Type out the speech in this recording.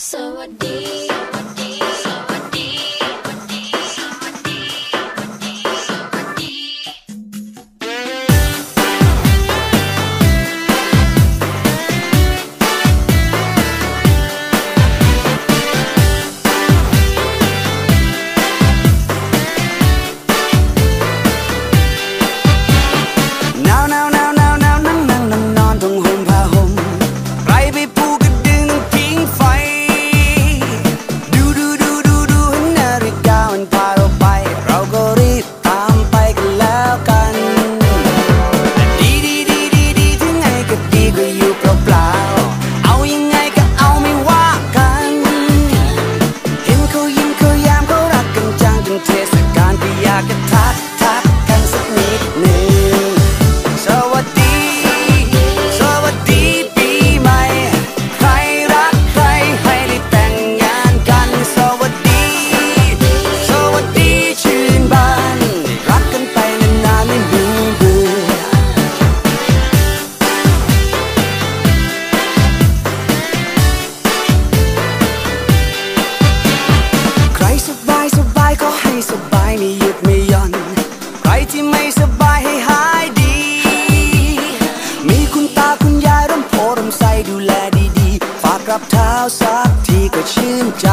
So deep. เทศกาที่อยากจะทัก สบายไม่หยุดไม่ย่อน ใครที่ไม่สบายให้หายดี มีคุณตาคุณยายร่มโพร่มใสดูแลดีๆ ฝากกับเท้าสักทีก็ชื่นใจ